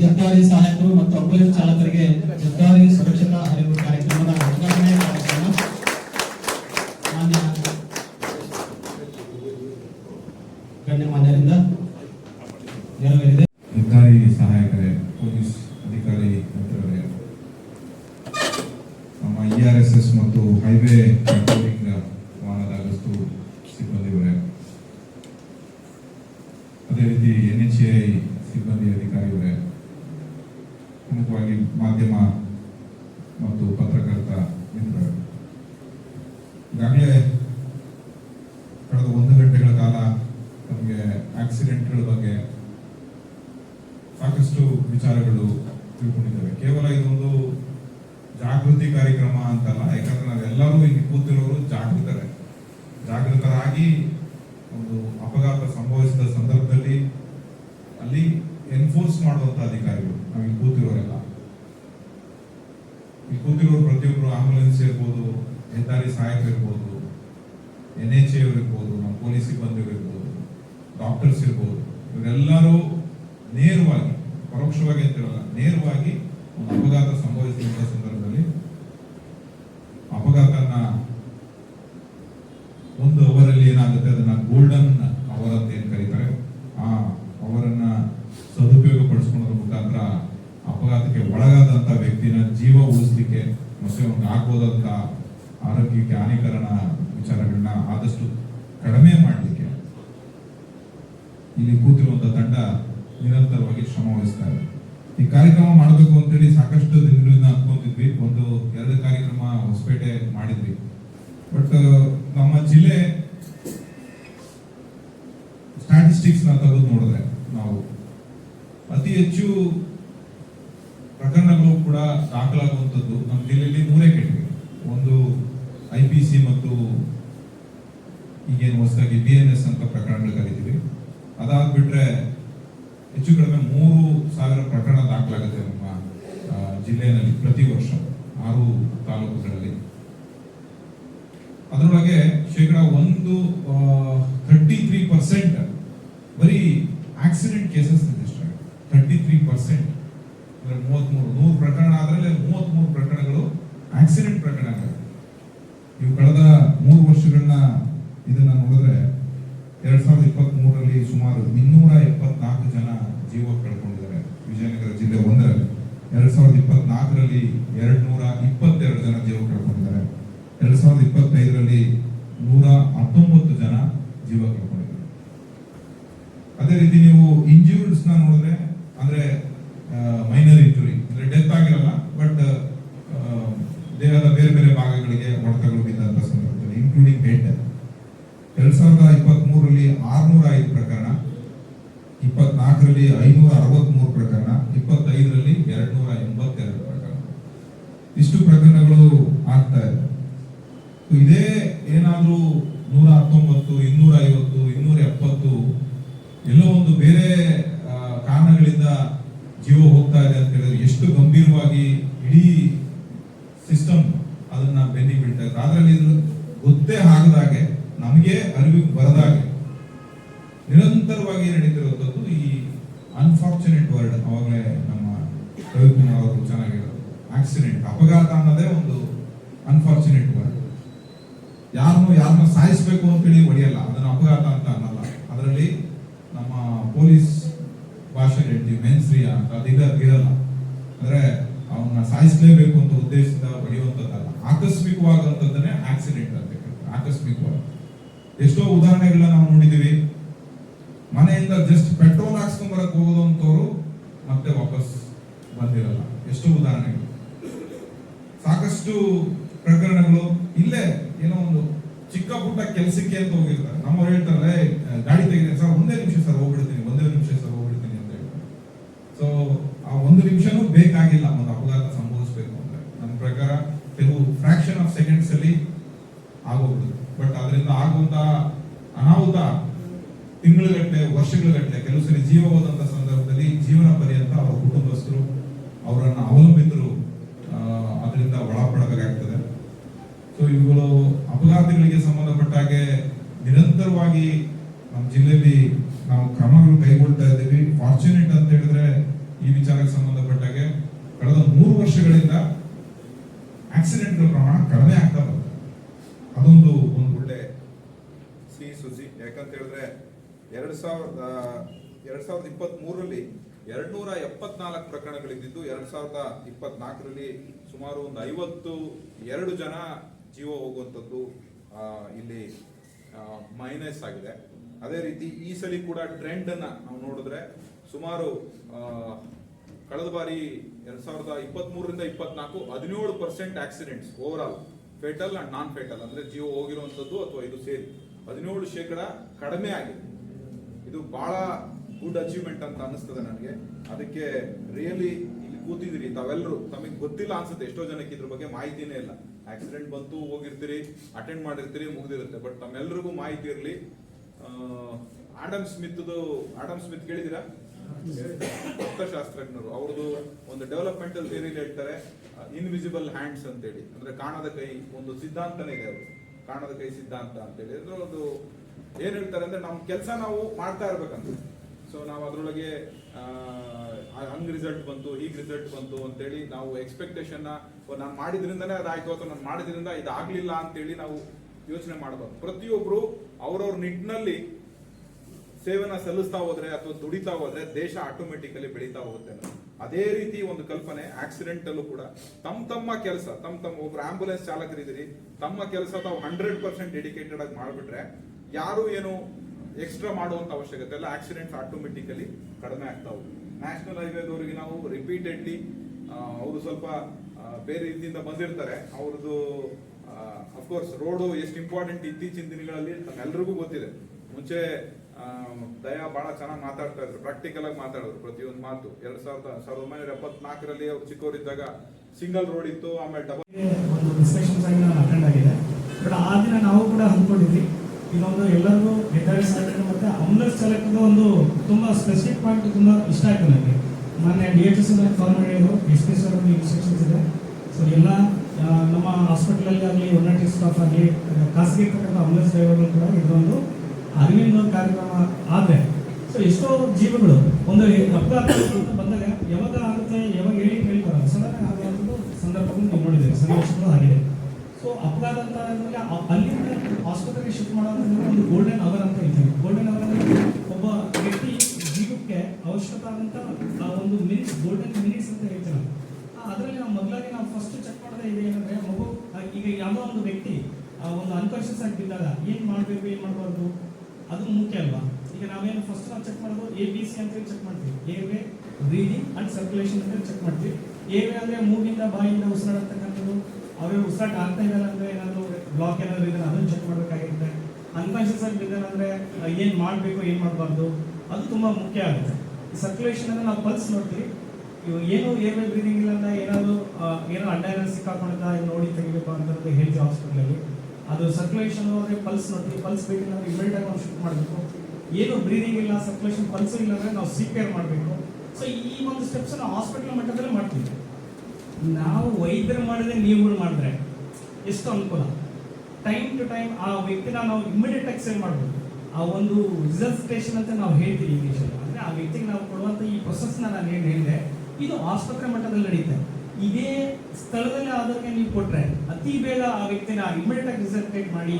ಹೆದ್ದಾರಿ ಸಹಾಯಕರು ಮತ್ತು ಅಂಬುಲೆನ್ಸ್ ಚಾಲಕರಿಗೆ ಹೆದ್ದಾರಿ ಸುರಕ್ಷತಾ ಅರಿವು ಕಾರ್ಯಕ್ರಮದ ಉದ್ಘಾಟನೆ ಕಾರ್ಯಕ್ರಮ. ಮಾನ್ಯ ಗಣ್ಯಮಾನ್ಯರಿಂದ ನೆರವೇರಿದೆ. ಹೆದ್ದಾರಿ ಸಹಾಯಕರೇ ಪೊಲೀಸ್ ಅಧಿಕಾರಿ ಮಂತ್ರಿಗಳೇ ನಮ್ಮ ಇ ಆರ್ ಎಸ್ ಎಸ್ ಮತ್ತು ಹೈವೇ ಪೆಟ್ರೋಲಿಂಗ್ ವಾಹನದ ಗಸ್ತು ಸಿಬ್ಬಂದಿಯವರೇ ಅದೇ ರೀತಿ ಎನ್ ಎಚ್ ಐ ಸಿಬ್ಬಂದಿ ಅಧಿಕಾರಿಯವರೇ ಪ್ರಮುಖವಾಗಿ ಮಾಧ್ಯಮ ಮತ್ತು ಪತ್ರಕರ್ತ ಮಿತ್ರರೇ ಈಗಾಗಲೇ ಕಳೆದ ಒಂದು ಗಂಟೆಗಳ ಕಾಲ ನಮಗೆ ಆಕ್ಸಿಡೆಂಟ್ಗಳ ಬಗ್ಗೆ ಸಾಕಷ್ಟು ವಿಚಾರಗಳು ತಿಳ್ಕೊಂಡಿದ್ದೇವೆ ಕೇವಲ ಇದೊಂದು ಜಾಗೃತಿ ಕಾರ್ಯಕ್ರಮ ಅಂತಲ್ಲ ಯಾಕಂದ್ರೆ ನಾವೆಲ್ಲರೂ ಇಲ್ಲಿ ಕೂತಿರೋರು ಜಾಗೃತರೇ ಜಾಗೃತರಾಗಿ ಒಂದು ಅಪಘಾತ ಸಂಭವಿಸಿದ ಸಂದರ್ಭದಲ್ಲಿ ಅಲ್ಲಿ ಎನ್ಫೋರ್ಸ್ ಮಾಡುವಂತ ಅಧಿಕಾರಿಗಳು, ನಾವು ಇಲ್ಲಿ ಕೂತಿರೋರೆಲ್ಲ. ಇಲ್ಲಿ ಕೂತಿರೋರು ಪ್ರತಿಯೊಬ್ಬರು ಆಂಬುಲೆನ್ಸ್ ಇರ್ಬೋದು, ಹೆದ್ದಾರಿ ಸಹಾಯಕ ಇರ್ಬೋದು ಎನ್ ಎಚ್ ಎ ಇರ್ಬೋದು ನಮ್ಮ ಪೊಲೀಸ್ ಸಿಬ್ಬಂದಿಗಳು ಇರ್ಬೋದು ಡಾಕ್ಟರ್ಸ್ ಇರ್ಬೋದು, ಇವರೆಲ್ಲರೂ ನೇರವಾಗಿ, ಪರೋಕ್ಷವಾಗಿ ಅಂತ ನೇರವಾಗಿ ಒಂದು ಅಪಘಾತ ಸಂಭವಿಸಿದಂತ ಸಂದರ್ಭದಲ್ಲಿ ಅಪಘಾತನ ಒಂದು ಅವರಲ್ಲಿ ಏನಾಗುತ್ತೆ ಅದನ್ನ ಗೋಲ್ಡನ್ ಅವರ್ ಅಂತ ಏನ್ ಕರೀತಾರೆ ಆ ಅವರನ್ನ ಸದುಪಯೋಗ ಪಡಿಸ್ಕೊಳ್ಳೋದ್ರ ಮುಖಾಂತರ ಅಪಘಾತಕ್ಕೆ ಒಳಗಾದಂತ ವ್ಯಕ್ತಿನ ಜೀವ ಉಳಿಸ್ಲಿಕ್ಕೆ ಮತ್ತೆ ಒಂದು ಆಗ್ಬೋದಂತ ಆರೋಗ್ಯಕ್ಕೆ ಹಾನಿಕರಣ ವಿಚಾರಗಳನ್ನ ಆದಷ್ಟು ಕಡಿಮೆ ಮಾಡಲಿಕ್ಕೆ ಇಲ್ಲಿ ಕೂತಿರುವಂತ ತಂಡ ನಿರಂತರವಾಗಿ ಶ್ರಮ ವಹಿಸ್ತಾ ಇದೆ. ಈ ಕಾರ್ಯಕ್ರಮ ಮಾಡಬೇಕು ಅಂತೇಳಿ ಸಾಕಷ್ಟು ದಿನಗಳಿಂದ ಅನ್ಕೊಂತಿದ್ವಿ ಒಂದು ಎರಡು ಕಾರ್ಯಕ್ರಮ ಹೊಸಪೇಟೆ ಮಾಡಿದ್ವಿ. ಬಟ್ ನಮ್ಮ ಜಿಲ್ಲೆ ಸ್ಟ್ಯಾಟಿಸ್ಟಿಕ್ಸ್ನ ತೆಗೆದು ನೋಡಿದ್ರೆ ನಾವು ಅತಿ ಹೆಚ್ಚು ಪ್ರಕರಣಗಳು ಕೂಡ ದಾಖಲಾಗುವಂಥದ್ದು ನಮ್ಮ ಜಿಲ್ಲೆಯಲ್ಲಿ ಮೂರೇ ಕೆಟಗರಿ. ಒಂದು ಐ ಪಿ ಸಿ ಮತ್ತು ಈಗೇನು ಹೊಸದಾಗಿ ಬಿ ಎನ್ ಎಸ್ ಅಂತ ಪ್ರಕರಣಗಳು ಕರಿತೀವಿ. ಅದಾದ್ಬಿಟ್ರೆ ಹೆಚ್ಚು ಕಡಿಮೆ ಮೂರು ಸಾವಿರ ಪ್ರಕರಣ ದಾಖಲಾಗುತ್ತೆ ನಮ್ಮ ಜಿಲ್ಲೆಯಲ್ಲಿ ಪ್ರತಿ ವರ್ಷ ಆರು ತಾಲೂಕುಗಳಲ್ಲಿ. ಅದರೊಳಗೆ ಶೇಕಡ ಒಂದು ಥರ್ಟಿ ತ್ರೀ ಪರ್ಸೆಂಟ್ ಬರೀ ಆಕ್ಸಿಡೆಂಟ್ ಕೇಸಸ್ ನಿರ್ದಿಷ್ಟ ಥರ್ಟಿ ತ್ರೀ ಪರ್ಸೆಂಟ್ ಅಂದ್ರೆ ಮೂವತ್ಮೂರು, ನೂರು ಪ್ರಕರಣ ಆದ್ರೆ ಮೂವತ್ಮೂರು ಪ್ರಕರಣಗಳು ಆಕ್ಸಿಡೆಂಟ್ ಪ್ರಕರಣಗಳು ಇವು ಕಳೆದ ಮೂರು ವರ್ಷಗಳನ್ನ ಇದನ್ನ ನೋಡಿದ್ರೆ ಎರಡ್ ಸಾವಿರದ ಇಪ್ಪತ್ತ್ ಮೂರರಲ್ಲಿ ಸುಮಾರು ಇನ್ನೂರ ಎಪ್ಪತ್ನಾಲ್ಕು ಜನ ಜೀವ ಕಳ್ಕೊಂಡಿದ್ದಾರೆ. ವಿಜಯನಗರ ಜಿಲ್ಲೆ ಒಂದರಲ್ಲಿ. ಎರಡ್ ಸಾವಿರದ ಇಪ್ಪತ್ನಾಲ್ಕರಲ್ಲಿ ಎರಡ್ ನೂರ ಇಪ್ಪತ್ತೆರಡು ಜನ ಜೀವ ಕಳ್ಕೊಂಡಿದ್ದಾರೆ. ಎರಡ್ ಸಾವಿರದ ಇಪ್ಪತ್ತೈದರಲ್ಲಿ ನೂರ ಹತ್ತೊಂಬತ್ತು ಜನ ಜೀವ ಕಳ್ಕೊಂಡಿದ್ದಾರೆ. ಅದೇ ರೀತಿ ನೀವು ಇಂಜೂರ್ಡ್ಸ್ ನೋಡಿದ್ರೆ ಎರಡ್ ಸಾವಿರದ ಇಪ್ಪತ್ತ್ ಮೂರರಲ್ಲಿ ಆರ್ನೂರ ಐದು ಪ್ರಕರಣ, ಇಪ್ಪತ್ನಾಲ್ಕರಲ್ಲಿ ಐನೂರ ಅರವತ್ತ್ ಮೂರು ಪ್ರಕರಣ, ಇಪ್ಪತ್ತೈದರಲ್ಲಿ ಎರಡ್ ನೂರ ಎಂಬತ್ತೆರಡು ಪ್ರಕರಣ. ಇಷ್ಟು ಪ್ರಕರಣಗಳು ಆಗ್ತಾ ಇದೆ. ಇದೇ ಏನಾದರೂ ನೂರ ಹತ್ತೊಂಬತ್ತು ಇನ್ನೂರ ಐವತ್ತು ಇನ್ನೂರ ಎಪ್ಪತ್ತು ಎಲ್ಲೋ ಒಂದು ಬೇರೆ ಕಾರಣಗಳಿಂದ ಜೀವ ಹೋಗ್ತಾ ಇದೆ ಅಂತ ಹೇಳಿದ್ರೆ ಎಷ್ಟು ಗಂಭೀರವಾಗಿ ಇಡೀ ಸಿಸ್ಟಮ್ ಅದನ್ನ ಬೆನ್ನಿ ಬೀಳ್ತಾ ಇದೆ ಅದರಲ್ಲಿ ಇದು ಗೊತ್ತೇ ಆಗದಾಗೆ ನಮಗೆ ಅರಿವಿಗೆ ಬರದಾಗೆ. ನಿರಂತರವಾಗಿ ನಡೀತಿರುವಂಥದ್ದು ಈ ಅನ್ಫಾರ್ಚುನೇಟ್ ವರ್ಡ್ ಅವಾಗಲೇ ನಮ್ಮ ರವಿಕುಮಾರ್ ಅವರು ಚೆನ್ನಾಗಿರೋದು ಆಕ್ಸಿಡೆಂಟ್ ಅಪಘಾತ ಅನ್ನೋದೇ ಒಂದು ಅನ್ಫಾರ್ಚುನೇಟ್ ವರ್ಡ್ ಯಾರನ್ನು ಯಾರನ್ನ ಸಾಯಿಸ್ಬೇಕು ಅಂತೇಳಿ ಹೊಡೆಯಲ್ಲ, ಅದನ್ನ ಅಪಘಾತ ಅಂತ ಅನ್ನಲ್ಲ. ಅದರಲ್ಲಿ ನಮ್ಮ ಪೊಲೀಸ್ ಭಾಷೆ ಹೇಳ್ತೀವಿ, ಮೆನ್ಸ್ರಿಯ ಅಂತ ಇರಲ್ಲ. ಅಂದ್ರೆ ಅವನ್ನ ಸಾಯಿಸಲೇಬೇಕು ಅಂತ ಉದ್ದೇಶದಿಂದ ಹೊಡೆಯುವಂಥದ್ದಲ್ಲ. ಆಕಸ್ಮಿಕವಾದಂಥದ್ದನ್ನೇ ಆಕ್ಸಿಡೆಂಟ್ ಅಂತ ಆಕಸ್ಮಿಕವಾಗಿ. ಎಷ್ಟೋ ಉದಾಹರಣೆಗಳನ್ನ ನಾವು ನೋಡಿದೀವಿ ಮನೆಯಿಂದ ಜಸ್ಟ್ ಪೆಟ್ರೋಲ್ ಹಾಕ್ಸ್ಕೊಂಡ್ ಬರಕ್ ಹೋಗೋದಂತವ್ರು ಮತ್ತೆ ವಾಪಸ್ ಬಂದಿರಲ್ಲ. ಎಷ್ಟೋ ಉದಾಹರಣೆಗಳು. ಸಾಕಷ್ಟು ಪ್ರಕರಣಗಳು. ಇಲ್ಲೇ ಏನೋ ಒಂದು ಚಿಕ್ಕ ಪುಟ್ಟ ಕೆಲಸಕ್ಕೆ ಅಂತ ಹೋಗಿರ್ತಾರೆ. ನಮ್ಮವ್ರು ಹೇಳ್ತಾರೆ "ಏ, ಗಾಡಿ ತೆಗಿದೆ ಸರ್ ಒಂದೇ ನಿಮಿಷ ಸರ್ ಹೋಗ್ಬಿಡ್ತೀನಿ ಒಂದೇ ನಿಮಿಷ ಸರ್ ಹೋಗ್ಬಿಡ್ತೀನಿ ಅಂತ ಹೇಳ್ತಾರೆ. ಸೊ ಆ ಒಂದು ನಿಮಿಷನೂ ಬೇಕಾಗಿಲ್ಲ ಒಂದು ಅಪಘಾತ ಸಂಭವಿಸ್ಬೇಕು ಅಂದ್ರೆ ನನ್ನ ಪ್ರಕಾರ ಕೆಲವು ಫ್ರಾಕ್ಷನ್ ಆಫ್ ಸೆಕೆಂಡ್ಸ್ ಅಲ್ಲಿ ಆಗೋಗ್ಬಿಡುತ್ತೆ. ಅದರಿಂದ ಆಗುವಂತಹ ಅನಾಹುತ ತಿಂಗಳುಗಟ್ಟಲೆ ವರ್ಷಗಳುಗಟ್ಟಲೆ ಕೆಲವು ಸರಿ ಜೀವ ಹೋದಂತ ಸಂದರ್ಭದಲ್ಲಿ ಜೀವನ ಪರ್ಯಂತ ಅವರ ಕುಟುಂಬಸ್ಥರು ಅವರನ್ನು ಅವಲಂಬಿತರು ಅದರಿಂದ ಒಳಪಡಬೇಕಾಗ್ತದೆ. ಸೊ ಇವುಗಳು ಅಪಘಾತಗಳಿಗೆ ಸಂಬಂಧಪಟ್ಟ ಹಾಗೆ ನಿರಂತರವಾಗಿ ನಮ್ಮ ಜಿಲ್ಲೆಯಲ್ಲಿ ನಾವು ಕ್ರಮಗಳು ಕೈಗೊಳ್ತಾ ಇದ್ದೀವಿ. ಫಾರ್ಚುನೇಟ್ ಅಂತ ಹೇಳಿದ್ರೆ ಈ ವಿಚಾರಕ್ಕೆ ಸಂಬಂಧಪಟ್ಟಾಗೆ ಕಳೆದ ಮೂರು ವರ್ಷಗಳಿಂದ ಆಕ್ಸಿಡೆಂಟ್ಗಳ ಪ್ರಮಾಣ ಕಡಿಮೆ ಆಗ್ತಾ ಬಂತು ಅದೊಂದು ಒಂದು ಒಳ್ಳೆ ಸಿಹಿ ಸುದ್ದಿ ಯಾಕಂತ ಹೇಳಿದ್ರೆ ಎರಡು ಸಾವಿರದ, ಎರಡ್ ಸಾವಿರದ ಇಪ್ಪತ್ತ್ ಮೂರರಲ್ಲಿ ಎರಡ್ ನೂರ ಎಪ್ಪತ್ನಾಲ್ಕು ಪ್ರಕರಣಗಳಿದ್ದು ಎರಡ್ ಸಾವಿರದ ಇಪ್ಪತ್ನಾಲ್ಕರಲ್ಲಿ ಸುಮಾರು ಒಂದು ಐವತ್ತು, ಎರಡು ಜನ ಜೀವ ಹೋಗುವಂಥದ್ದು ಇಲ್ಲಿ ಮೈನಸ್ ಆಗಿದೆ. ಅದೇ ರೀತಿ ಈ ಸಲ ಕೂಡ ಟ್ರೆಂಡ್ ಅನ್ನ ನಾವು ನೋಡಿದ್ರೆ ಸುಮಾರು ಕಳೆದ ಬಾರಿ ಎರಡ್ ಸಾವಿರದ ಇಪ್ಪತ್ತ್ ಮೂರರಿಂದ ಇಪ್ಪತ್ನಾಲ್ಕು ಹದಿನೇಳು percent accidents over all fatal and non fatal ಅಂದ್ರೆ ಜೀವ ಹೋಗಿರುವಂಥದ್ದು ಅಥವಾ ಇದು ಸೇರಿ. ಹದಿನೇಳು ಶೇಕಡ ಕಡಿಮೆ ಆಗಿದೆ. ಇದು ಬಹಳ ಗುಡ್ ಅಚೀವ್ಮೆಂಟ್ ಅಂತ ಅನಿಸ್ತದೆ ನನಗೆ. ಅದಕ್ಕೆ ರಿಯಲಿ ಇಲ್ಲಿ ಕೂತಿದ್ದೀರಿ. ತಾವೆಲ್ಲರೂ ತಮಗೆ ಗೊತ್ತಿಲ್ಲ ಅನ್ಸುತ್ತೆ ಎಷ್ಟೋ ಜನಕ್ಕೆ ಇದ್ರ ಬಗ್ಗೆ ಮಾಹಿತಿನೇ ಇಲ್ಲ. ಆಕ್ಸಿಡೆಂಟ್ ಬಂತು, ಹೋಗಿರ್ತೀರಿ ಅಟೆಂಡ್ ಮಾಡಿರ್ತೀರಿ, ಮುಗಿದಿರುತ್ತೆ. ಬಟ್ ತಮ್ಮೆಲ್ಲರಿಗೂ ಮಾಹಿತಿ ಇರಲಿ. ಆಡಮ್ ಸ್ಮಿತ್ದು ಆಡಮ್ ಸ್ಮಿತ್ ಕೇಳಿದಿರಾ ಅರ್ಥಶಾಸ್ತ್ರಜ್ಞರು ಅವ್ರದ್ದು ಒಂದು ಡೆವಲಪ್ಮೆಂಟಲ್ ಥಿಯರಿ ಹೇಳ್ತಾರೆ ಇನ್ವಿಸಿಬಲ್ ಹ್ಯಾಂಡ್ಸ್ ಅಂತೇಳಿ. ಅಂದ್ರೆ ಕಾಣದ ಕೈ, ಒಂದು ಸಿದ್ಧಾಂತನೇ ಇದೆ ಅವರು ಕಾಣದ ಕೈ ಸಿದ್ಧಾಂತ ಅಂತೇಳಿ. ಅಂದ್ರೆ ಒಂದು ಏನ್ ಹೇಳ್ತಾರೆ ಅಂದ್ರೆ ನಮ್ಮ ಕೆಲಸ ನಾವು ಮಾಡ್ತಾ ಇರ್ಬೇಕಂತ. ಸೊ ನಾವು ಅದ್ರೊಳಗೆ ಹಂಗ್ ರಿಸಲ್ಟ್ ಬಂತು, ಹೀಗ್ ರಿಸಲ್ಟ್ ಬಂತು ಅಂತೇಳಿ ನಾವು ಎಕ್ಸ್ಪೆಕ್ಟೇಷನ್ ನಾನು ಮಾಡಿದ್ರಿಂದನೇ ಅದಾಯ್ತು ಅಥವಾ ನಾನು ಮಾಡಿದ್ರಿಂದ ಇದಾಗ್ಲಿಲ್ಲ ಅಂತೇಳಿ ನಾವು ಯೋಚನೆ ಮಾಡಬಾರ್ದು ಪ್ರತಿಯೊಬ್ರು ಅವ್ರವ್ರ ನಿಟ್ಟಿನಲ್ಲಿ ಸೇವನ ಸಲ್ಲಿಸ್ತಾ ಹೋದ್ರೆ ಅಥವಾ ದುಡಿತಾ ಹೋದ್ರೆ ದೇಶ ಆಟೋಮೆಟಿಕಲಿ ಬೆಳೀತಾ ಹೋಗುತ್ತೆ. ಅದೇ ರೀತಿ ಒಂದು ಕಲ್ಪನೆ ಆಕ್ಸಿಡೆಂಟ್ ಅಲ್ಲೂ ಕೂಡ. ತಮ್ಮ ತಮ್ಮ ಕೆಲಸ ತಮ್ಮ ತಮ್ಮ ಒಬ್ರು ಆಂಬುಲೆನ್ಸ್ ಚಾಲಕರಿದ್ದೀರಿ, ತಮ್ಮ ಕೆಲಸ ತಾವು ಹಂಡ್ರೆಡ್ ಪರ್ಸೆಂಟ್ ಡೆಡಿಕೇಟೆಡ್ ಆಗಿ ಮಾಡಿಬಿಟ್ರೆ, ಯಾರು ಏನು ಎಕ್ಸ್ಟ್ರಾ ಮಾಡುವಂತ ಅವಶ್ಯಕತೆ ಇಲ್ಲ ಆಕ್ಸಿಡೆಂಟ್ಸ್ ಆಟೋಮೆಟಿಕಲಿ ಕಡಿಮೆ ಆಗ್ತಾ ಹೋಗುತ್ತೆ. ನ್ಯಾಷನಲ್ ಹೈವೇದವರಿಗೆ ನಾವು ರಿಪೀಟೆಡ್ಲಿ ಅವರು ಸ್ವಲ್ಪ ಬೇರೆ ರೀತಿಯಿಂದ ಬಂದಿರ್ತಾರೆ. ಅವ್ರದ್ದು ಅಫ್ಕೋರ್ಸ್ ರೋಡು ಎಷ್ಟು ಇಂಪಾರ್ಟೆಂಟ್ ಇತ್ತೀಚಿನ ದಿನಗಳಲ್ಲಿ ನಮ್ಮೆಲ್ರಿಗೂ ಗೊತ್ತಿದೆ. ಮುಂಚೆ ದಯಾ ಬಹಳ ಚೆನ್ನಾಗಿ ಮಾತಾಡ್ತಾ ಇದ್ರು. ಪ್ರಾಕ್ಟಿಕಲ್ ಆಗಿ ಮಾತಾಡಿದ್ರು ಪ್ರತಿಯೊಂದು ಮಾತು. ಎರಡ್ ಸಾವಿರದ ಸಾವಿರದ ಒಂಬೈನೂರ ಎಪ್ಪತ್ನಾಲ್ಕರಲ್ಲಿ ಅವ್ರು ಚಿಕ್ಕವರಿದ್ದಾಗ ಸಿಂಗಲ್ ರೋಡ್ ಇತ್ತು, ಆಮೇಲೆ ಡಬಲ್ ಒಂದು ಡಿಸ್ಕಷನ್ಸ್ ಆಗಿ ನಾನು ಅಟೆಂಡ್ ಆಗಿದೆ. ಬಟ್ ಆ ದಿನ ನಾವು ಕೂಡ ಅಂದ್ಕೊಂಡಿದ್ವಿ ಇನ್ನೊಂದು ಎಲ್ಲರಿಗೂ ಸಾರಿಗೆ ಮತ್ತೆ ಅಂಬುಲೆನ್ಸ್ ಚಾಲಕದ ಒಂದು ತುಂಬಾ ಸ್ಪೆಸಿಫಿಕ್ ಪಾಯಿಂಟ್ ತುಂಬ ಇಷ್ಟ ಆಯ್ತು ನನಗೆ. ಮೊನ್ನೆ ಡಿ ಎಚ್ ಎಸ್ ಕಾಲ್ ಮಾಡಿದ್ರು. ಎಸ್ ಪಿ ಸರ್ ಒಂದು ಇನ್ಸ್ಟ್ರಕ್ಷನ್ಸ್ ಇದೆ ಸೊ ಎಲ್ಲ ನಮ್ಮ ಹಾಸ್ಪಿಟಲಲ್ಲಿ ಆಗಲಿ, ಒನ್ ನಾಟ್ ಸ್ಟಾಫ್ ಆಗಲಿ ಖಾಸಗಿ ಇರ್ತಕ್ಕಂಥ ಅಂಬುಲೆನ್ಸ್ ಡ್ರೈವರ್ಗಳು ಕೂಡ ಇದೊಂದು ಅರಿವಿನ ಕಾರ್ಯಕ್ರಮ ಆದರೆ ಸೊ ಎಷ್ಟೋ ಜೀವಗಳು, ಒಂದು ಅಪಘಾತ ಬಂದಾಗ ಯಾವಾಗ ಆಗುತ್ತೆ, ಯಾವಾಗ ಹೇಳಿ ಹೇಳ್ತಾರೆ. ಸಡನ್ ಆಗುವಂಥದ್ದು ಸಂದರ್ಭಗಳು ನಾವು ನೋಡಿದ್ದೇವೆ ಸನ್ನಿವೇಶಗಳು ಆಗಿದೆ. ಸೊ ಅಪಘಾತ ಅಂತ ಅಲ್ಲಿಂದ ಆಸ್ಪತ್ರೆಗೆ ಶಿಫ್ಟ್ ಮಾಡೋದ್ರಿಂದ ಒಂದು ಗೋಲ್ಡನ್ ಅವರ್ ಅಂತ ಹೇಳ್ತೀವಿ ಗೋಲ್ಡನ್ ಅವರ್ ಅಂದ್ರೆ ಒಬ್ಬ ವ್ಯಕ್ತಿ ಜೀವಕ್ಕೆ ಅವಶ್ಯಕ ಆದಂತ ಆ ಒಂದು ಮಿನಿಟ್ಸ್ ಗೋಲ್ಡನ್ ಮಿನಿಟ್ಸ್ ಅಂತ ಹೇಳ್ತೀವಿ ಅದರಲ್ಲಿ ನಾವು ಮೊದಲಾಗಿ ನಾವು ಫಸ್ಟ್ ಚೆಕ್ ಮಾಡೋದೇ ಇದೆ ಏನಂದ್ರೆ ಮಗು ಈಗ ಯಾವುದೋ ಒಂದು ವ್ಯಕ್ತಿ ಒಂದು ಅನ್ಕಾನ್ಶಿಯಸ್ ಆಗಿ ಬಿದ್ದಾಗ ಏನ್ ಮಾಡ್ಬೇಕು, ಏನ್ ಮಾಡಬಾರ್ದು? ಅದು ಮುಖ್ಯ ಅಲ್ವಾ? ಈಗ ನಾವೇನು ಫಸ್ಟ್ ನಾವು ಚೆಕ್ ಮಾಡೋದು ಎ ಬಿ ಸಿ ಅಂತ ಚೆಕ್ ಮಾಡ್ತೀವಿ. Airway breathing and circulation ಅಂತ ಚೆಕ್ ಮಾಡ್ತೀವಿ. ಎ ವೇ ಅಂದ್ರೆ ಮೂಗಿಂದ ಬಾಯಿಂದ ಉಸಿರಾಡತಕ್ಕಂಥದ್ದು. ಅವ್ರಿಗೆ ಉಸಿರಾಟ ಆಗ್ತಾ ಇದ್ದಾರೆ ಅಂದ್ರೆ ಏನಾದ್ರು ಬ್ಲಾಕ್ ಏನಾದ್ರು ಇದ್ದಾರೆ? ಅದನ್ನು ಚೆಕ್ ಮಾಡಬೇಕಾಗಿರುತ್ತೆ. ಅನ್ಕಾನ್ಶಿಯಸ್ ಆಗಿ ಬಿದ್ದಾರೆ ಅಂದ್ರೆ ಏನು ಮಾಡ್ಬೇಕು, ಏನ್ ಮಾಡಬಾರ್ದು? ಅದು ತುಂಬಾ ಮುಖ್ಯ ಆಗುತ್ತೆ. ಸರ್ಕ್ಯುಲೇಷನ್ ಅಂದ್ರೆ ನಾವು ಪಲ್ಸ್ ನೋಡ್ತೀವಿ. ಏನು ಏರ್ ವೇ ಬ್ರೀದಿಂಗ್ ಇಲ್ಲ ಅಂದ್ರೆ ಏನಾದ್ರು ಏನೋ ಅಡ್ಡ ಏನಾದ್ರು ಸಿಕ್ಕಾಕೊಂಡ ನೋಡಿ ತೆಗಿಬೇಕು ಅಂತ ಹೇಳ್ತೀವಿ ಹಾಸ್ಪಿಟಲಲ್ಲಿ ಅದು ಸರ್ಕ್ಯುಲೇಷನ್ ಅಂದ್ರೆ ಪಲ್ಸ್ ನೋಡಿ ಪಲ್ಸ್ ಬೇಕಿಲ್ಲ ಅಂದ್ರೆ ಇಮಿಡಿಯೇಟ್ ಆಗಿ ನಾವು ಶಿಫ್ಟ್ ಮಾಡಬೇಕು. ಏನು ಬ್ರೀದಿಂಗ್ ಇಲ್ಲ ಸರ್ಕ್ಯುಲೇಷನ್ ಪಲ್ಸ್ ಇಲ್ಲ ಅಂದ್ರೆ ನಾವು ಸಿ ಮಾಡಬೇಕು. ಸೊ ಈ ಒಂದು ಸ್ಟೆಪ್ಸ್ ನಾವು ಹಾಸ್ಪಿಟಲ್ ಮಟ್ಟದಲ್ಲಿ ಮಾಡ್ತೀವಿ. ನಾವು ವೈದ್ಯರು ಮಾಡಿದ್ರೆ ನೀವುಗಳು ಮಾಡಿದ್ರೆ ಎಷ್ಟು ಅನುಕೂಲ? ಟೈಮ್ ಟು ಟೈಮ್ ಆ ವ್ಯಕ್ತಿನ ನಾವು ಇಮಿಡಿಯೇಟ್ ಆಗಿ ಸೇವ್ ಮಾಡಬೇಕು ಆ ಒಂದು ರಿಸಲ್ಟೇಷನ್ ಅಂತ ನಾವು ಹೇಳ್ತೀವಿ ಇಂಗ್ಲೀಷಲ್ಲಿ ಅಂದರೆ ಆ ವ್ಯಕ್ತಿಗೆ ನಾವು ಕೊಡುವಂಥ ಈ ಪ್ರೊಸೆಸ್ನ ನಾನು ಏನು ಹೇಳಿದೆ, ಇದು ಆಸ್ಪತ್ರೆ ಮಟ್ಟದಲ್ಲಿ ನಡೆಯುತ್ತೆ ಇದೇ ಸ್ಥಳದಲ್ಲಿ ಆದಕ್ಕೆ ನೀವು ಕೊಟ್ರೆ ಅತಿ ಬೇಗ ಆ ವ್ಯಕ್ತಿನ ಇಮಿಡಿಯೇಟ್ ಆಗಿ ರಿಸರ್ಟೇಟ್ ಮಾಡಿ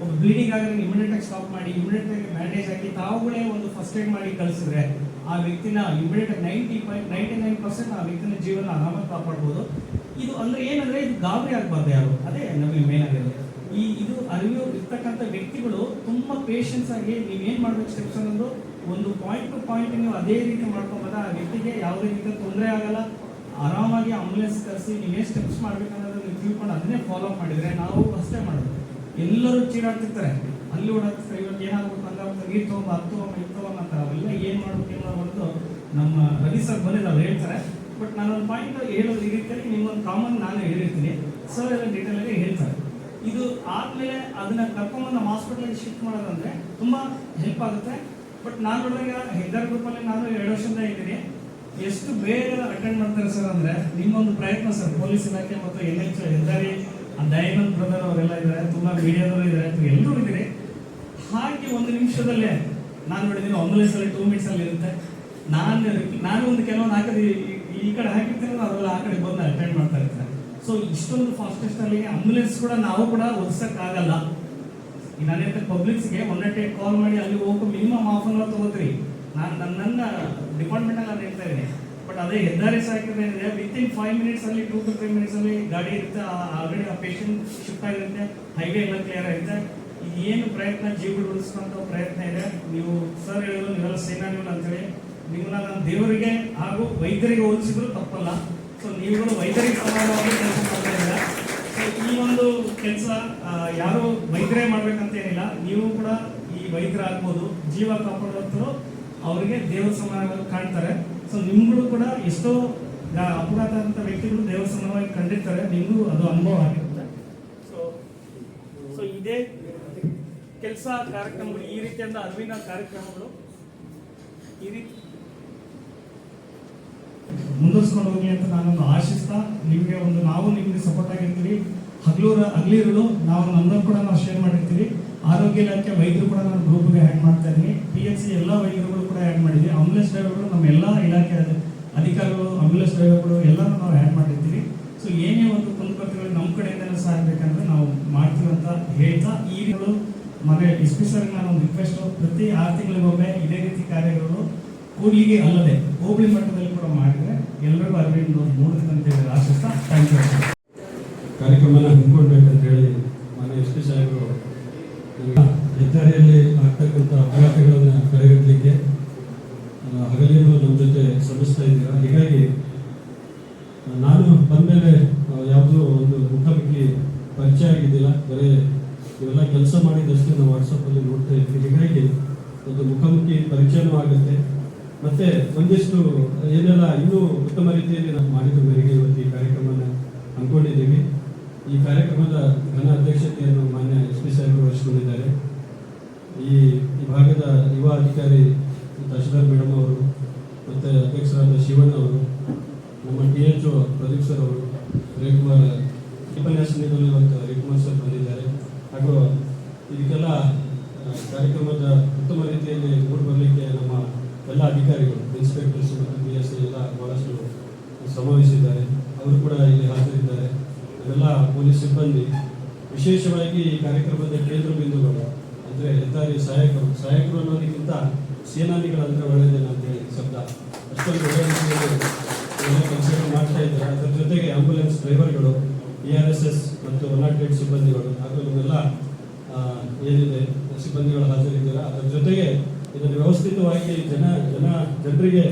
ಒಬ್ಬ ಬ್ಲೀಡಿಂಗ್ ಆಗಿದ್ರೆ ಇಮಿಡಿಯೇಟ್ ಆಗಿ ಸ್ಟಾಪ್ ಮಾಡಿ ಇಮಿಡಿಯೇಟ್ ಆಗಿ ಬ್ಯಾಂಡೇಜ್ ಹಾಕಿ ತಾವುಗಳೇ ಒಂದು ಫಸ್ಟ್ ಏಡ್ ಮಾಡಿ ಕಳಿಸಿದ್ರೆ ಆ ವ್ಯಕ್ತಿನ ಇಮಿಡಿಯೇಟ್ ಆಗಿ ನೈಂಟಿ ನೈಂಟಿ ನೈನ್ ಪರ್ಸೆಂಟ್ ಆ ವ್ಯಕ್ತಿನ ಜೀವನ ಆರಾಮಾಗಿ ಕಾಪಾಡ್ಬೋದು. ಇದು ಅಂದ್ರೆ ಏನಂದ್ರೆ ಇದು ಗಾಬರಿ ಆಗಬಾರ್ದು ಯಾರು. ಅದೇ ನಮಗೆ ಮೇನ್ ಆಗಿರೋದು ಈ ಇದು ಅರಿವು ಇರ್ತಕ್ಕಂಥ ವ್ಯಕ್ತಿಗಳು ತುಂಬಾ ಪೇಷನ್ಸ್ ಆಗಿ ನೀವು ಏನ್ ಮಾಡ್ಬೇಕು ಸ್ಟೆಪ್ಸ್ ಅನ್ನೋದು ಒಂದು ಪಾಯಿಂಟ್ ಟು ಪಾಯಿಂಟ್ ನೀವು ಅದೇ ರೀತಿ ಮಾಡ್ಕೊಬೋದ ಆ ವ್ಯಕ್ತಿಗೆ ಯಾವುದೇ ರೀತಿಯ ತೊಂದರೆ ಆಗಲ್ಲ ಆರಾಮಾಗಿ ಆಂಬುಲೆನ್ಸ್ ಕರೆಸಿ ನೀವೇನು ಸ್ಟೆಪ್ಸ್ ಮಾಡ್ಬೇಕನ್ನೋದನ್ನ ನೀವು ತಿಳ್ಕೊಂಡು ಅದನ್ನೇ ಫಾಲೋ ಮಾಡಿದರೆ ನಾವು ಅಷ್ಟೇ ಮಾಡೋದು. ಎಲ್ಲರೂ ಚೀರಾಡ್ತಿರ್ತಾರೆ ಅಲ್ಲಿ ಓಡಾಡ್ತಿರ್ತಾರೆ. ಇವಾಗ ಏನಾಗಬೇಕು ಅಂದ್ರೆ ನೀರು ತೊಗೊಂಡು ಅದು ತಗೊಂಬ, ಇದು ತಗೊಂಬ ಅಂತಾರೆ. ಅವೆಲ್ಲ ಏನು ಮಾಡ್ಬೇಕು, ಏನು ಮಾಡ್ಬೋದು ನಮ್ಮ ರವಿ ಸರ್ ಬಂದಿದ್ದು ಅವ್ರು ಹೇಳ್ತಾರೆ. ಬಟ್ ನಾನೊಂದು ಪಾಯಿಂಟ್ ಹೇಳೋದು ಈ ರೀತಿಯಲ್ಲಿ ನಿಮ್ಮೊಂದು ಕಾಮನ್ ನಾನು ಹೇಳಿರ್ತೀನಿ. ಸರ್ ಎಲ್ಲ ಡೀಟೇಲ್ ಆಗಿ ಹೇಳ್ತಾರೆ. ಇದು ಆದಮೇಲೆ ಅದನ್ನ ಕರ್ಕೊಂಬಂದು ನಮ್ಮ ಹಾಸ್ಪಿಟಲ್ಗೆ ಶಿಫ್ಟ್ ಮಾಡೋದಂದ್ರೆ ತುಂಬ ಹೆಲ್ಪ್ ಆಗುತ್ತೆ. ಬಟ್ ನಾನು ನೋಡಿದಾಗ ಹೆದ್ದಾರ್ ಗ್ರೂಪಲ್ಲಿ ನಾನು ಎರಡು ವರ್ಷದಿಂದ ಇದ್ದೀನಿ. ಎಷ್ಟು ಬೇಗ ಅಟೆಂಡ್ ಮಾಡ್ತಾರೆ ಸರ್ ಅಂದ್ರೆ ನಿಮ್ಮೊಂದು ಪ್ರಯತ್ನ ಸರ್ ಪೊಲೀಸ್ ಇಲಾಖೆ ಮತ್ತು ಎನ್ ಎಚ್ ಹೆದ್ದಾರಿ ಡೈಮಂಡ್ ಬ್ರದರ್ ಅವರೆಲ್ಲ ಇದ್ದಾರೆ, ತುಂಬಾ ಮೀಡಿಯಾದವರು ಇದ್ದಾರೆ ಎಲ್ಲರೂ ಇದ್ದೀರಿ. ಹಾಗೆ ಒಂದು ನಿಮಿಷದಲ್ಲೇ ನಾನು ನೋಡಿದ್ದೀನಿ ಆಂಬುಲೆನ್ಸ್ ಅಲ್ಲಿ ಟೂ ಮಿನಿಟ್ಸ್ ಅಲ್ಲಿ ಇರುತ್ತೆ. ನಾನು ನಾನು ಒಂದು ಕೆಲವೊಂದು ಹಾಕಿದ್ರೆ ಈ- ಕಡೆ ಹಾಕಿರ್ತೀನಿ ಅವರೆಲ್ಲ ಆ ಕಡೆ ಬಂದು ಅಟೆಂಡ್ ಮಾಡ್ತಾ ಇರ್ತಾರೆ. ಸೊ ಇಷ್ಟೊಂದು ಫಾಸ್ಟೆಸ್ಟ್ ಅಲ್ಲಿ ಆಂಬುಲೆನ್ಸ್ ಕೂಡ ನಾವು ಕೂಡ ಆಗಲ್ಲ ಈಗ ನಾನು ಹೇಳ್ತೇನೆ ಪಬ್ಲಿಕ್ಸ್ಗೆ ಒನ್ ಟೈಮ್ ಕಾಲ್ ಮಾಡಿ ಅಲ್ಲಿ ಹೋಗೋ ಮಿನಿಮಮ್ ಹಾಫ್ ಅನ್ ಅವರ್ ತಗೋತೀರಿ. ನಾನು ನನ್ನ ಡಿಪಾರ್ಟ್ಮೆಂಟ್ ಅಲ್ಲಿ ನಾನು ಹೇಳ್ತಾ ಇದ್ದೀನಿ. ಬಟ್ ಅದೇ ಹೆದ್ದಾರಿ ಸಾಕಿದ್ರೆ ಏನಿದೆ ವಿತ್ ಇನ್ ಫೈವ್ ಮಿನಿಟ್ಸ್ ಅಲ್ಲಿ ಟೂ ಟು ಫೈವ್ ಮಿನಿಟ್ಸ್ ಅಲ್ಲಿ ಗಾಡಿ ಇರುತ್ತೆ ಆಲ್ರೆಡಿ ಆ ಪೇಷಂಟ್ ಶಿಫ್ಟ್ ಆಗಿರುತ್ತೆ ಹೈವೇ ಎಲ್ಲ ಕ್ಲಿಯರ್ ಆಗುತ್ತೆ ಏನು ಪ್ರಯತ್ನ ಜೀವಗಳು ಉಳಿಸ್ಕೊಂತ ಪ್ರಯತ್ನ ಇದೆ. ನೀವು ಸರ್ ಹೇಳಿದ್ರು ನೀವೆಲ್ಲ ಸೇನಾನಿಗಳು ಅಂತೇಳಿ. ನಿಮ್ಮನ್ನ ನಾನು ದೇವರಿಗೆ ಹಾಗೂ ವೈದ್ಯರಿಗೆ ಹೋಲಿಸಿದ್ರು ತಪ್ಪಲ್ಲ. ಸೊ ನೀವುಗಳು ವೈದ್ಯರಿಗೆ ಸಮಾನವಾಗಿ ಕೆಲಸ ಮಾಡ್ತಾ ಸೊ ಈ ಒಂದು ಕೆಲಸ ಯಾರು ವೈದ್ಯರೇ ಮಾಡ್ಬೇಕಂತ ಏನಿಲ್ಲ. ನೀವು ಕೂಡ ಈ ವೈದ್ಯರಾಗ್ಬೋದು, ಜೀವ ಕಾಪಾಡುವಂತರು ಅವರಿಗೆ ದೇವರ ಸಮಾನವಾಗಿ ಕಾಣ್ತಾರೆ. ಸೊ ನಿಮ್ಗಳು ಕೂಡ ಎಷ್ಟೋ ಅಪಘಾತ ಅಂತ ವ್ಯಕ್ತಿಗಳು ದೇವರ ಸಮಾನವಾಗಿ ಕಂಡಿರ್ತಾರೆ. ನಿಮಗೂ ಅದು ಅನುಭವ ಆಗಿರುತ್ತೆ. ಸೊ ಸೊ ಇದೇ ಕೆಲಸ ಕಾರ್ಯಕ್ರಮಗಳು ಈ ರೀತಿಯಾದ ಅರಿವಿನ ಕಾರ್ಯಕ್ರಮಗಳು. ಈ ರೀತಿ ಮುಂದುವರ್ಸ್ಕೊಂಡು ಹೋಗಿ ಅಂತ ನಾನೊಂದು ಆಶಿಸ್ತಾ ನಿಮಗೆ ಒಂದು ನಾವು ನಿಮಗೆ ಸಪೋರ್ಟ್ ಆಗಿರ್ತೀವಿ. ಹಗಲೂರ ಹಗಲಿರಲು ನಾವು ನಮ್ಮನ್ನು ಕೂಡ ನಾವು ಶೇರ್ ಮಾಡಿರ್ತೀವಿ. ಆರೋಗ್ಯ ಇಲಾಖೆ ವೈದ್ಯರು ಕೂಡ ನಾನು ಗ್ರೂಪ್ಗೆ ಆ್ಯಡ್ ಮಾಡ್ತಾ ಇದ್ದೀನಿ. ಪಿ ಎಚ್ ಸಿ ಎಲ್ಲ ವೈದ್ಯರುಗಳು ಕೂಡ ಆ್ಯಡ್ ಮಾಡಿದ್ದೀವಿ ಆಂಬುಲೆನ್ಸ್ ಡ್ರೈವರ್ಗಳು ನಮ್ಮ ಎಲ್ಲ ಇಲಾಖೆ ಅಧಿಕಾರಿಗಳು ಆಂಬುಲೆನ್ಸ್ ಡ್ರೈವರ್ಗಳು ಎಲ್ಲರೂ ನಾವು ಆ್ಯಡ್ ಮಾಡಿರ್ತೀವಿ. ಸೊ ಏನೇ ಒಂದು ಕುಂದುಕೊರತೆಗಳು ನಮ್ಮ ಕಡೆಯಿಂದಲೂ ಸಹ ನಾವು ಮಾಡ್ತೀವಿ ಅಂತ ಹೇಳ್ತಾ ಈ ರೀತಿಗಳು ಮನೆ ಎಸ್ ಪಿ ಸರ್ ನಾನು ಒಂದು ರಿಕ್ವೆಸ್ಟ್ ಪ್ರತಿ ಆರು ತಿಂಗಳಿಗೊಮ್ಮೆ ಇದೇ ರೀತಿ ಕಾರ್ಯಗಳು ಕೂಡ್ಲಿಗೆ ಅಲ್ಲದೆ ಹೋಬಳಿ ಮಟ್ಟದಲ್ಲಿ ಕೂಡ ಮಾಡಿದರೆ ಎಲ್ಲರಿಗೂ ಅದರಿಂದ ಮೂರು ಹೇಳಿ ಆಶಿಸ್ತಾ ಥ್ಯಾಂಕ್ ಯು ಕಾರ್ಯಕ್ರಮನ ಹಮ್ಮಿಕೊಳ್ಬೇಕಂತ ಹೇಳಿ ಮಾನ್ಯ ಎಸ್ ಪಿ ಸಾಹೇಬರು ನಮಗೆ ಹೆದ್ದಾರಿಯಲ್ಲಿ ಆಗ್ತಕ್ಕಂಥ ಅಪಘಾತಗಳನ್ನು ತಡೆಗಟ್ಟಲಿಕ್ಕೆ ಆ, ನಮ್ಮ ಜೊತೆ ಶ್ರಮಿಸ್ತಾ ಇದ್ದೀರಾ? ಹೀಗಾಗಿ ನಾನು ಬಂದಮೇಲೆ ಯಾವುದೋ ಒಂದು ಮುಖಾಮುಖಿ ಪರಿಚಯ ಆಗಿದ್ದಿಲ್ಲ. ಬರೀ ಇವೆಲ್ಲ ಕೆಲಸ ಮಾಡಿದಷ್ಟೇ ನಾವು ವಾಟ್ಸಪ್ಪಲ್ಲಿ ನೋಡ್ತಾ ಇದ್ವಿ ಹೀಗಾಗಿ ಒಂದು ಮುಖಾಮುಖಿ ಪರಿಚಯನೂ ಆಗುತ್ತೆ. ಮತ್ತೆ ಒಂದಿಷ್ಟು ಏನೆಲ್ಲ ಇನ್ನೂ ಉತ್ತಮ ರೀತಿಯಲ್ಲಿ ನಾವು ಮಾಡಿದ ಮೇರೆಗೆ ಇವತ್ತು ಈ ಕಾರ್ಯಕ್ರಮನ ಅಂದ್ಕೊಂಡಿದ್ದೀವಿ. ಈ ಕಾರ್ಯಕ್ರಮದ ಘನ ಅಧ್ಯಕ್ಷತೆಯನ್ನು ಮಾನ್ಯ ಎಸ್ ಪಿ ಸಾಹೇಬರು ವಹಿಸಿಕೊಂಡಿದ್ದಾರೆ. ಈ ಈ ಭಾಗದ ಯುವ ಅಧಿಕಾರಿ ತಹಶೀಲ್ದಾರ್ ಮೇಡಮ್ ಅವರು ಮತ್ತು ಅಧ್ಯಕ್ಷರಾದ ಶಿವಣ್ಣ ಅವರು, ನಮ್ಮ ಟಿ ಎಚ್ ಪ್ರದೀಪ್ ಸರ್ ಅವರು ರವಿಕುಮಾರ್ ಉಪನ್ಯಾಸ ನೀಡಲಿರುವಂಥ ರವಿಕುಮಾರ್ ಸರ್ ಬಂದಿದ್ದಾರೆ. ಹಾಗೂ ಇದಕ್ಕೆಲ್ಲ ಕಾರ್ಯಕ್ರಮದ ಉತ್ತಮ ರೀತಿಯಲ್ಲಿ ಮೂಡಿ ಬರಲಿಕ್ಕೆ ನಮ್ಮ ಎಲ್ಲ ಅಧಿಕಾರಿಗಳು ಇನ್ಸ್ಪೆಕ್ಟರ್ಸ್ ಮತ್ತು ಬಿ ಎಸ್ ಎಲ್ಲ ಭಾಳಷ್ಟು ಶ್ರಮವಹಿಸಿದ್ದಾರೆ ಅವರು ಕೂಡ ಇಲ್ಲಿ ಹಾಜರಿದ್ದಾರೆ. ಇವೆಲ್ಲ ಪೊಲೀಸ್ ಸಿಬ್ಬಂದಿ. ವಿಶೇಷವಾಗಿ ಈ ಕಾರ್ಯಕ್ರಮದ ಕೇಂದ್ರ ಬಿಂದುಗಳು ಅಂದರೆ ಹೆದ್ದಾರಿ ಸಹಾಯಕರು ಸಹಾಯಕರು ಅನ್ನೋದಕ್ಕಿಂತ ಸೇನಾನಿಗಳಂದ್ರೆ ಒಳ್ಳೆಯದೇನು ಅಂತೇಳಿ ಶಬ್ದ. ಅಷ್ಟೊಂದು ಕನ್ಸಿಡರ್ ಮಾಡ್ತಾ ಇದ್ದಾರೆ. ಅದರ ಜೊತೆಗೆ ಆಂಬುಲೆನ್ಸ್ ಡ್ರೈವರ್ಗಳು ಇ ಆರ್ ಎಸ್ ಎಸ್ ಮತ್ತು ಒನ್ ನಾಟ್ ಏಟ್ ಸಿಬ್ಬಂದಿಗಳು ಹಾಗೂ ಇವೆಲ್ಲ ಏನಿದೆ, ಸಿಬ್ಬಂದಿಗಳು ಹಾಜರಿದ್ದೀರಾ. ಅದರ ಜೊತೆಗೆ ಇದನ್ನು ವ್ಯವಸ್ಥಿತವಾಗಿ ಜನ ಜನ, ಜನರಿಗೆ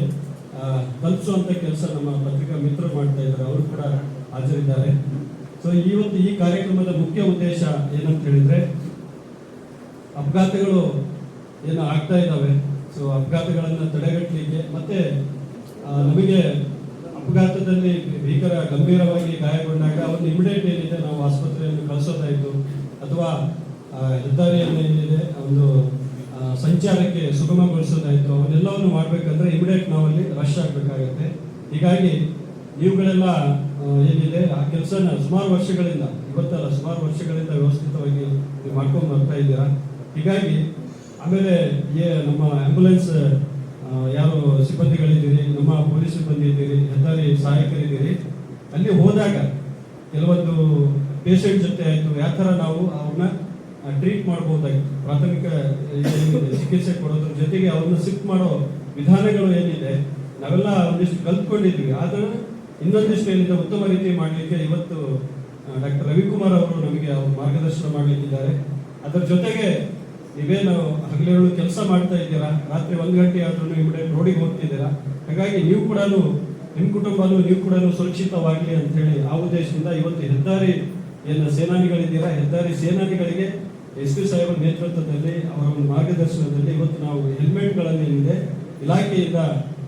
ತಲುಪಿಸುವಂಥ ಕೆಲಸ ನಮ್ಮ ಪತ್ರಿಕಾ ಮಿತ್ರರು ಮಾಡ್ತಾ ಇದ್ದಾರೆ. ಅವರು ಕೂಡ ಹಾಜರಿದ್ದಾರೆ. ಸೊ ಇವತ್ತು ಈ ಕಾರ್ಯಕ್ರಮದ ಮುಖ್ಯ ಉದ್ದೇಶ ಏನಂತ ಹೇಳಿದ್ರೆ ಅಪಘಾತಗಳು ಏನು ಆಗ್ತಾ ಇದ್ದಾವೆ. ಸೊ ಅಪಘಾತಗಳನ್ನು ತಡೆಗಟ್ಟಲಿಕ್ಕೆ ಮತ್ತೆ ನಮಗೆ ಅಪಘಾತದಲ್ಲಿ ಭೀಕರ ಗಂಭೀರವಾಗಿ ಗಾಯಗೊಂಡಾಗ ಅವ್ರನ್ನ ಇಮಿಡಿಯೇಟ್ ಏನಿದೆ ನಾವು ಆಸ್ಪತ್ರೆಯನ್ನು ಕಳಿಸೋದಾಯಿತು ಅಥವಾ ಹೆದ್ದಾರಿಯನ್ನು ಏನಿದೆ, ಒಂದು ಸಂಚಾರಕ್ಕೆ ಸುಗಮಗೊಳಿಸೋದಾಯಿತು ಅವನ್ನೆಲ್ಲವನ್ನು ಮಾಡಬೇಕಂದ್ರೆ ಇಮಿಡಿಯೇಟ್ ನಾವಲ್ಲಿ ರಶ್ ಆಗಬೇಕಾಗತ್ತೆ. ಹೀಗಾಗಿ ಇವುಗಳೆಲ್ಲ ಏನಿದೆ, ಆ ಕೆಲಸನ ಸುಮಾರು ವರ್ಷಗಳಿಂದ, ಇವತ್ತಲ್ಲ ಸುಮಾರು ವರ್ಷಗಳಿಂದ ವ್ಯವಸ್ಥಿತವಾಗಿ ನೀವು ಮಾಡ್ಕೊಂಡು ಬರ್ತಾ ಇದ್ದೀರಾ. ಹೀಗಾಗಿ ಆಮೇಲೆ ನಮ್ಮ ಆಂಬುಲೆನ್ಸ್ ಯಾರು ಸಿಬ್ಬಂದಿಗಳಿದ್ದೀರಿ, ನಮ್ಮ ಪೊಲೀಸ್ ಸಿಬ್ಬಂದಿ ಇದ್ದೀರಿ ಹೆದ್ದಾರಿ ಸಹಾಯಕರಿದ್ದೀರಿ, ಅಲ್ಲಿ ಹೋದಾಗ ಕೆಲವೊಂದು ಪೇಷಂಟ್ ಜೊತೆ ಆಯಿತು, ಯಾವ ಥರ ನಾವು ಅವ್ರನ್ನ ಟ್ರೀಟ್ ಮಾಡ್ಬೋದಾಗಿತ್ತು ಪ್ರಾಥಮಿಕ ಚಿಕಿತ್ಸೆ ಕೊಡೋದ್ರ ಜೊತೆಗೆ ಅವ್ರನ್ನ ಸಿಕ್ ಮಾಡೋ ವಿಧಾನಗಳು ಏನಿದೆ, ನಾವೆಲ್ಲ ಒಂದಿಷ್ಟು ಕಲ್ತ್ಕೊಂಡಿದ್ವಿ. ಆದ್ರೆ ಇನ್ನೊಂದಿಷ್ಟು ಏನಿದೆ, ಉತ್ತಮ ರೀತಿ ಮಾಡಲಿಕ್ಕೆ ಇವತ್ತು ಡಾಕ್ಟರ್ ರವಿಕುಮಾರ್ ಅವರು ನಮಗೆ ಅವ್ರು ಮಾರ್ಗದರ್ಶನ ಮಾಡಲಿಕ್ಕಿದ್ದಾರೆ. ಅದರ ಜೊತೆಗೆ ನೀವೇನು ಹಗಲಿರುಳು ಕೆಲಸ ಮಾಡ್ತಾ ಇದ್ದೀರಾ? ರಾತ್ರಿ ಒಂದು ಗಂಟೆ ಆದ್ರೂ ಇಮಿಡಿಯೇಟ್ ರೋಡಿಗೆ ಹೋಗ್ತಿದ್ದೀರಾ? ಹಾಗಾಗಿ ನೀವು ಕೂಡ ನಿಮ್ಮ ಕುಟುಂಬನೂ ನೀವು ಕೂಡ ಸುರಕ್ಷಿತವಾಗಲಿ ಅಂತೇಳಿ ಆ ಉದ್ದೇಶದಿಂದ ಇವತ್ತು ಹೆದ್ದಾರಿ ಏನು ಸೇನಾನಿಗಳಿದ್ದೀರಾ? ಹೆದ್ದಾರಿ ಸೇನಾನಿಗಳಿಗೆ ಎಸ್ ಪಿ ಸಾಹೇಬರ ನೇತೃತ್ವದಲ್ಲಿ ಅವರ ಒಂದು ಮಾರ್ಗದರ್ಶನದಲ್ಲಿ ಇವತ್ತು ನಾವು ಹೆಲ್ಮೆಟ್ಗಳಲ್ಲಿ ಏನಿದೆ ಇಲಾಖೆಯಿಂದ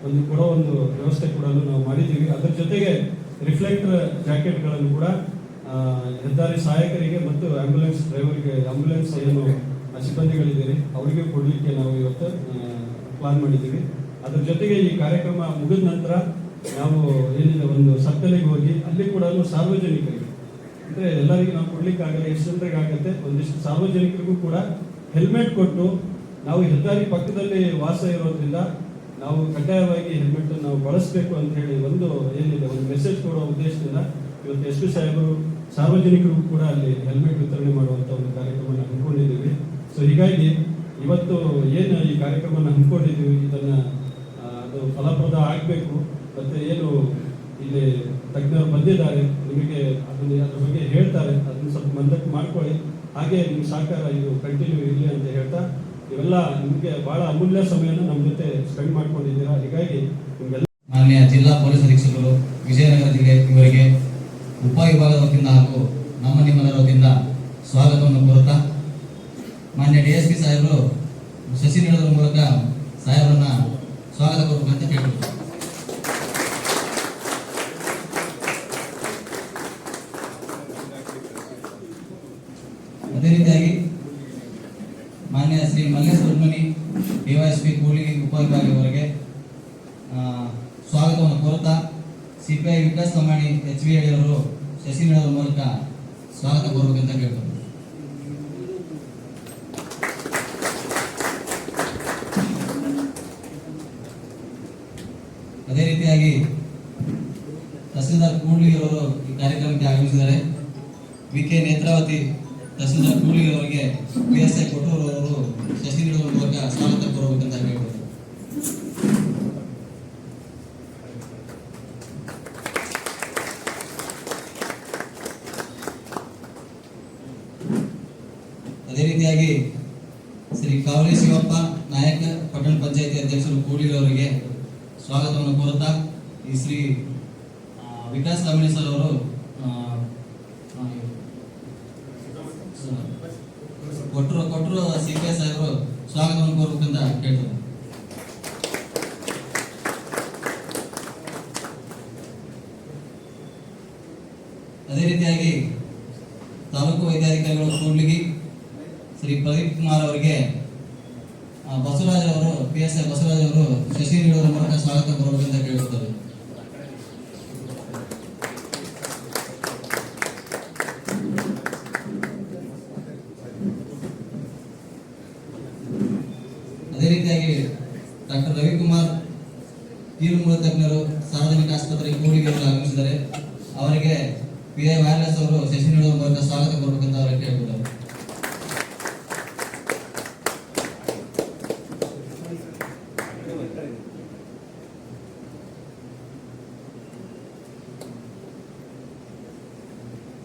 ಒಂದು ಕೊಡೋ ಒಂದು ವ್ಯವಸ್ಥೆ ಕೂಡ ನಾವು ಮಾಡಿದ್ದೀವಿ. ಅದರ ಜೊತೆಗೆ ರಿಫ್ಲೆಕ್ಟರ್ ಜಾಕೆಟ್ಗಳನ್ನು ಕೂಡ ಹೆದ್ದಾರಿ ಸಹಾಯಕರಿಗೆ ಮತ್ತು ಆಂಬ್ಯುಲೆನ್ಸ್ ಡ್ರೈವರ್ಗೆ, ಆಂಬ್ಯುಲೆನ್ಸ್ ಏನು ಸಿಬ್ಬಂದಿಗಳಿದ್ದೀರಿ ಅವರಿಗೆ ಕೊಡಲಿಕ್ಕೆ ನಾವು ಇವತ್ತು ಪ್ಲಾನ್ ಮಾಡಿದ್ದೀವಿ. ಅದರ ಜೊತೆಗೆ ಈ ಕಾರ್ಯಕ್ರಮ ಮುಗಿದ ನಂತರ ನಾವು ಏನಿದೆ, ಒಂದು ಸತ್ತಲೆಗೆ ಹೋಗಿ ಅಲ್ಲಿ ಕೂಡ ಸಾರ್ವಜನಿಕರಿಗೆ, ಅಂದರೆ ಎಲ್ಲರಿಗೂ ನಾವು ಕೊಡ್ಲಿಕ್ಕೆ ಆಗಲ್ಲ ಎಷ್ಟು ಜನರಿಗೆ ಆಗುತ್ತೆ, ಒಂದಿಷ್ಟು ಸಾರ್ವಜನಿಕರಿಗೂ ಕೂಡ ಹೆಲ್ಮೆಟ್ ಕೊಟ್ಟು ನಾವು ಹೆದ್ದಾರಿ ಪಕ್ಕದಲ್ಲಿ ವಾಸ ಇರೋದ್ರಿಂದ ನಾವು ಕಡ್ಡಾಯವಾಗಿ ಹೆಲ್ಮೆಟ್ ನಾವು ಬಳಸಬೇಕು ಅಂತ ಹೇಳಿ ಒಂದು ಏನಿದೆ, ಒಂದು ಮೆಸೇಜ್ ಕೊಡೋ ಉದ್ದೇಶದಿಂದ ಇವತ್ತು ಎಸ್ ಪಿ ಸಾಹೇಬರು ಸಾರ್ವಜನಿಕರಿಗೂ ಕೂಡ ಅಲ್ಲಿ ಹೆಲ್ಮೆಟ್ ವಿತರಣೆ ಮಾಡುವಂತ ಒಂದು ಕಾರ್ಯಕ್ರಮ ಹಮ್ಮಿಕೊಂಡಿದ್ದೀವಿ. ಸೊ ಹೀಗಾಗಿ ಇವತ್ತು ಏನು ಈ ಕಾರ್ಯಕ್ರಮನ ಹಮ್ಮಿಕೊಂಡಿದ್ದೀವಿ, ಇದನ್ನು ಅದು ಫಲಪ್ರದ ಆಗಬೇಕು, ಮತ್ತು ಏನು ಇಲ್ಲಿ ತಜ್ಞರು ಬಂದಿದ್ದಾರೆ, ನಿಮಗೆ ಅದನ್ನು, ಅದ್ರ ಬಗ್ಗೆ ಹೇಳ್ತಾರೆ, ಅದನ್ನು ಸ್ವಲ್ಪ ಮಂದಕ್ಕೆ ಮಾಡ್ಕೊಳ್ಳಿ. ಹಾಗೆ ನಿಮ್ಮ ಸಹಕಾರ ಇದು ಕಂಟಿನ್ಯೂ ಇರಲಿ ಅಂತ ಹೇಳ್ತಾ, ಇವೆಲ್ಲ ನಿಮಗೆ ಬಹಳ ಅಮೂಲ್ಯ ಸಮಯನ ನಮ್ಮ ಜೊತೆ ಸ್ಪೆಂಡ್ ಮಾಡ್ಕೊಂಡಿದ್ದೀರಾ. ಹೀಗಾಗಿ ನಿಮಗೆಲ್ಲ ಮಾನ್ಯ ಜಿಲ್ಲಾ ಪೊಲೀಸ್ ಅಧೀಕ್ಷಕರು, ವಿಜಯನಗರ ಜಿಲ್ಲೆ ಇವರಿಗೆ ಉಪವಿಭಾಗದ ವತಿಯಿಂದ ಹಾಗೂ ನಮ್ಮ ನಿಮ್ಮೆಲ್ಲರ ವತಿಯಿಂದ ಸ್ವಾಗತವನ್ನು ಕೋರುತ್ತಾ ಮಾನ್ಯ ಡಿ ಎಸ್ ಪಿ ಸಾಹೇಬರು ಸಸಿ ನೀಡೋದ್ರ ಮೂಲಕ ಸಾಹೇಬರನ್ನ ಸ್ವಾಗತ ಕೋರಬೇಕಂತ ಕೇಳ್ಕೊಳ್ತೀನಿ ಅದೇ ರೀತಿಯಾಗಿ ಮಾನ್ಯ ಶ್ರೀ ಮಲ್ಲೇಶ್ ಸುಬ್ರಹ್ಮಣಿ ಡಿವೈಎಸ್ಪಿ ಕೂಡ್ಲಿಗಿ ಉಪವಿಭಾಗದವರೆಗೆ ಆ, ಸ್ವಾಗತವನ್ನು ಕೋರುತ್ತಾ CPI Vikas Lamani H B ಅವರು ಶಶಿ ಮೂಲಕ ಸ್ವಾಗತ ಕೋರ್ಬೇಕಂತ ಕೇಳ್ತಾರೆ. ಅದೇ ರೀತಿಯಾಗಿ ತಹಸೀಲ್ದಾರ್ ಕೂಡ್ಲಿಗಿರವರು ಈ ಕಾರ್ಯಕ್ರಮಕ್ಕೆ ಆಗಮಿಸಿದ್ದಾರೆ. ವಿ ಕೆ ನೇತ್ರಾವತಿ ತಹಸೀಲ್ದಾರ್ ಕೂಡ್ಲಿಗಿರವರಿಗೆ ಪಿ ಎಸ್ ಐ ಅವರು ಶಶಿ ನೀಡುವ ಮೂಲಕ ಸ್ವಾಗತ ಕೋರಬೇಕಂತ ಕೇಳ್ತಾರೆ ಅದೇ ರೀತಿಯಾಗಿ ಶ್ರೀ ಕಾವಲಿ ಶಿವಪ್ಪ ನಾಯಕ ಪಟ್ಟಣ ಪಂಚಾಯತಿ ಅಧ್ಯಕ್ಷರು ಕೂಡಿರೋರಿಗೆ ಸ್ವಾಗತವನ್ನು ಕೋರುತ್ತಾ ಈ ಶ್ರೀ ವಿಕಾಸ್ ಲಮಣಿ ಸರ್ ಅವರು ಕೊಟ್ಟರು ಕೊಟ್ಟರು ಸಿ ಎಸ್ ಅವರು ಸ್ವಾಗತವನ್ನು ಕೋರ್ಬೇಕಂತ ಕೇಳ್ತಾರೆ ಅದೇ ರೀತಿಯಾಗಿ ತಾಲೂಕು ವೈದ್ಯಾಧಿಕಾರಿಗಳು ಕೂಡ್ಲಿಗಿ ಶ್ರೀ ಪ್ರದೀಪ್ ಕುಮಾರ್ ಅವರಿಗೆ ಆ, ಬಸವರಾಜ್ ಅವರು ಪಿ ಎಸ್ ಐ ಬಸವರಾಜ್ ಅವರು ಶಶಿ ನೀಡುವ ಮೂಲಕ ಸ್ವಾಗತ ಕೋರಬೇಕಂತ ಕೇಳುತ್ತಾರೆ ಅದೇ ರೀತಿಯಾಗಿ ಡಾಕ್ಟರ್ ರವಿಕುಮಾರ್ ಕೀಲುಮೂಲ ತಜ್ಞರು ಸಾರ್ವಜನಿಕ ಆಸ್ಪತ್ರೆ ಕೂಡಿಗೆ ಅವರು ಆಗಮಿಸಿದ್ದಾರೆ ಅವರಿಗೆ ಪಿ ಐ ವೈರ್ಲೆಸ್ ಅವರು ಮೂಲಕ ಸ್ವಾಗತ ಕೋರಬೇಕಂತ ಅವರಿಗೆ ಕೇಳ್ಕೊತಾರೆ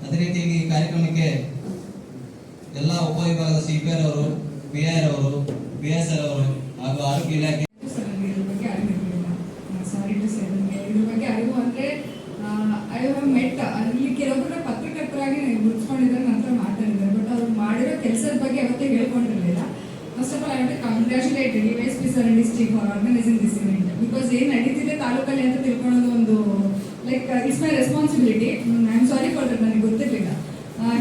ಅದೇ ರೀತಿಯಾಗಿ ಈ ಕಾರ್ಯಕ್ರಮಕ್ಕೆ ಎಲ್ಲ ಉಪವಿಭಾಗದ ಸಿಪಿಆರ್ ಅವರು ಬಿಆರ್ ಅವರು ಬಿಎಸ್ ಅವರು ಹಾಗೂ ಆರೋಗ್ಯ ಇಲಾಖೆ ಸರ್ ಟು ಸೇ ಬಗ್ಗೆ ಐ ಮೆಟ್ ನನಗೆ ಗುರುತಿಸ್ಕೊಂಡಿದ್ದಾರೆ ನಂತರ ಮಾತಾಡಿದ್ದಾರೆ ಬಟ್ ಅವ್ರು ಮಾಡಿರೋ ಕೆಲಸದ ಬಗ್ಗೆ ಅವತ್ತೇ ಹೇಳ್ಕೊಂಡಿರಲಿಲ್ಲ. First of all I to congratulate D Y S P sir district for organising this event because ಏನು ನಡೀತಿದೆ ತಾಲೂಕಲ್ಲಿ ಅಂತ ತಿಳ್ಕೊಳ್ಳೋದು ಒಂದು like it's my responsibility I am sorry for ನನಗೆ ಗೊತ್ತಿರಲಿಲ್ಲ.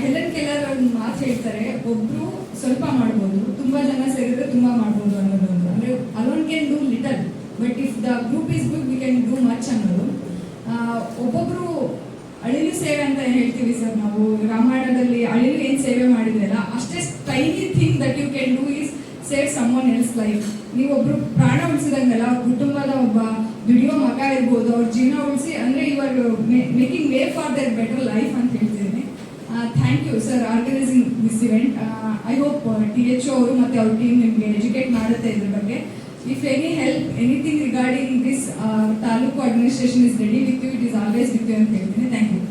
ಹೆಲನ್ ಕೆಲರ್ ಒಂದು ಮಾತು ಹೇಳ್ತಾರೆ, ಒಬ್ರು ಸ್ವಲ್ಪ ಮಾಡ್ಬೋದು, ತುಂಬಾ ಜನ ಸೇರಿದ್ರೆ ತುಂಬಾ ಮಾಡ್ಬೋದು ಅನ್ನೋದು ಅಂದ್ರೆ alone can do little but if the group is good we can do much ಅನ್ನೋದು. ಒಬ್ಬೊಬ್ಬರು ಅಳಿಲು ಸೇವೆ ಅಂತ ಹೇಳ್ತೀವಿ ಸರ್ ನಾವು. ರಾಮಾಯಣದಲ್ಲಿ ಅಳಿಲು ಏನ್ ಸೇವೆ ಮಾಡಿದ್ರಲ್ಲ, ಅಷ್ಟೇ tiny thing that you can do is save someone else life ನೀವೊಬ್ರು ಪ್ರಾಣ ಉಳಿಸಿದಂಗಲ್ಲ ಕುಟುಂಬದ ಒಬ್ಬ ದುಡಿಯೋ ಮಗ ಇರ್ಬೋದು, ಅವ್ರ ಜೀವನ ಉಳಿಸಿ, ಅಂದ್ರೆ ಇವಾಗ making way for the better life ಅಂತ ಹೇಳ್ತಿದ್ದೀನಿ thank you sir organising this event I hope T H ಅವರು ಮತ್ತೆ ಅವ್ರ ಟೀಮ್ ನಿಮಗೆ ಎಜುಕೇಟ್ ಮಾಡುತ್ತೆ ಇದ್ರ ಬಗ್ಗೆ. If any help, anything regarding this, uh, Taluk administration is ready with you, it is always with you. And thank you.